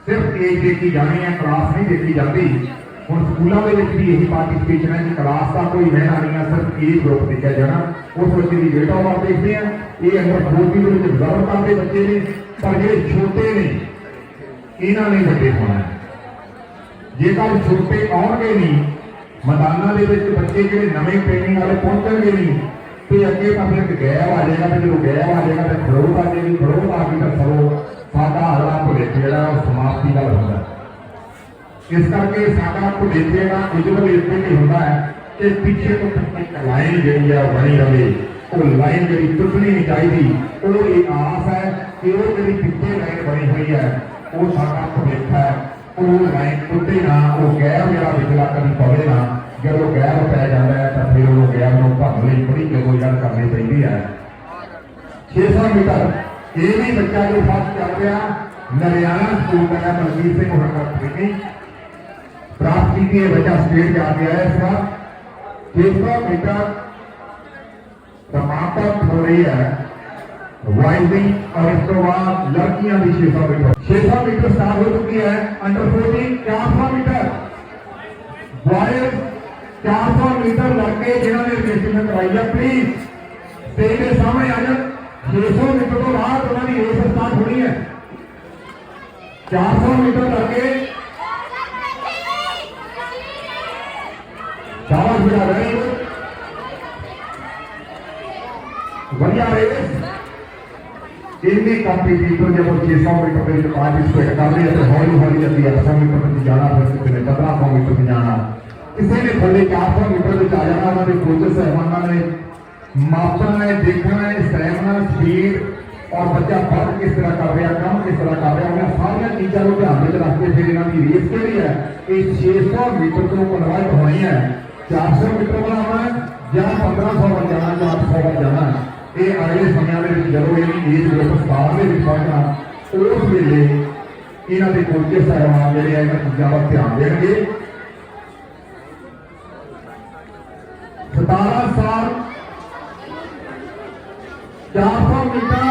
ਦੀ class ਭਾਵਾਂ ਆਪ ਦੀ ਹੋਵੇਗੀ ਜੋ ਨਿਯਮ ਹੈ ਸਿਰਫ ਏਜ ਦੇਖੀ ਜਾਣੀ ਹੈ ਕਲਾਸ ਨਹੀਂ ਦੇਖੀ ਜਾਂਦੀ ਹੁਣ ਸਕੂਲਾਂ ਦੇ ਵਿੱਚ ਵੀ ਇਹੀ ਪਾਰਟਿਸਿਪੇਸ਼ਨ ਹੈ ਕਿ ਕਲਾਸ ਦਾ ਕੋਈ ਮਹਿਨਾ ਨਹੀਂ ਹੈ ਸਿਰਫ ਏਜ ਗਰੁੱਪ ਦੇਖਿਆ ਜਾਣਾ ਉਸ ਬੱਚੇ ਦੀ ਵੇਟ ਆਫ ਆਪ ਦੇਖਦੇ ਆ ਇਹ ਅੰਦਰ 14 ਦੇ ਵਿੱਚ ਰਿਜ਼ਰਵ ਕਰਦੇ ਬੱਚੇ ਨੇ ਪਰ ਜਿਹੜੇ ਛੋਟੇ ਨੇ ਇਹਨਾਂ ਨੇ ਵੱਡੇ ਹੋਣਾ ਹੈ ਜੇਕਰ ਛੋਟੇ ਆਉਣਗੇ ਨਹੀਂ ਮੈਦਾਨਾਂ ਦੇ ਵਿੱਚ ਬੱਚੇ ਜਿਹੜੇ ਨਵੇਂ ਟ੍ਰੇਨਿੰਗ ਵਾਲੇ ਪਹੁੰਚਣਗੇ ਨਹੀਂ ਤੇ ਅੱਗੇ ਪਾਸੇ ਇੱਕ ਗੈਪ ਆ ਜਾਏਗਾ ਤੇ ਜਦੋਂ ਗੈਪ ਆ ਜਾਏਗਾ ਤੇ ਖੜੋਤ پے نا جب وہ گیب ہٹایا جائے تو گیپنے نریانہ اسکول کا ہے ملویر سے محمد سنگھ پراپت کیجیے بچہ اسٹیٹ جا گیا ہے اس کا جس کا بیٹا سماپت ہو رہی ہے وائزنگ اور اس کے بعد لڑکیاں بھی چھ سو میٹر چھ سو میٹر اسٹارٹ ہو چکی ہے انڈر فورٹین چار سو میٹر بوائز چار سو میٹر لڑکے جنہوں نے رجسٹریشن کرائی ہے پلیز سامنے آ جائیں چھ سو میٹر تو بعد انہوں نے ریس چار سو میٹر تک اینیٹر جب چھ سو میٹرسپیٹ کر رہی ہے میٹر پندرہ سو میٹر میں جانا۔ کسی نے بندے چار سو میٹر آ جانا گوج سائبان نے دیکھنا اور بچہ پڑھ کس طرح کر رہا کام کس طرح کر رہا، میں سارے چیزوں کو دھیان میں رکھتے پھر یہاں کی ریس کے لیے کہ چھ سو میٹر تو کنوائٹ ہونی ہے چار سو میٹر بنا بنانا ہے، یا پندرہ سو بن جانا، یا آٹھ سو بن جانا ہے یہ آئے سمے یعنی میں جب یہ ایج گروپ سال میں پڑھنا، اس ویلے یہاں کے کوچے صاحبان جڑے ہیں یہاں چیزوں پر دھیان دیں گے ستارہ سال، چار سو میٹر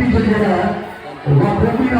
నడిపించదు కూడా మా భూమి మీద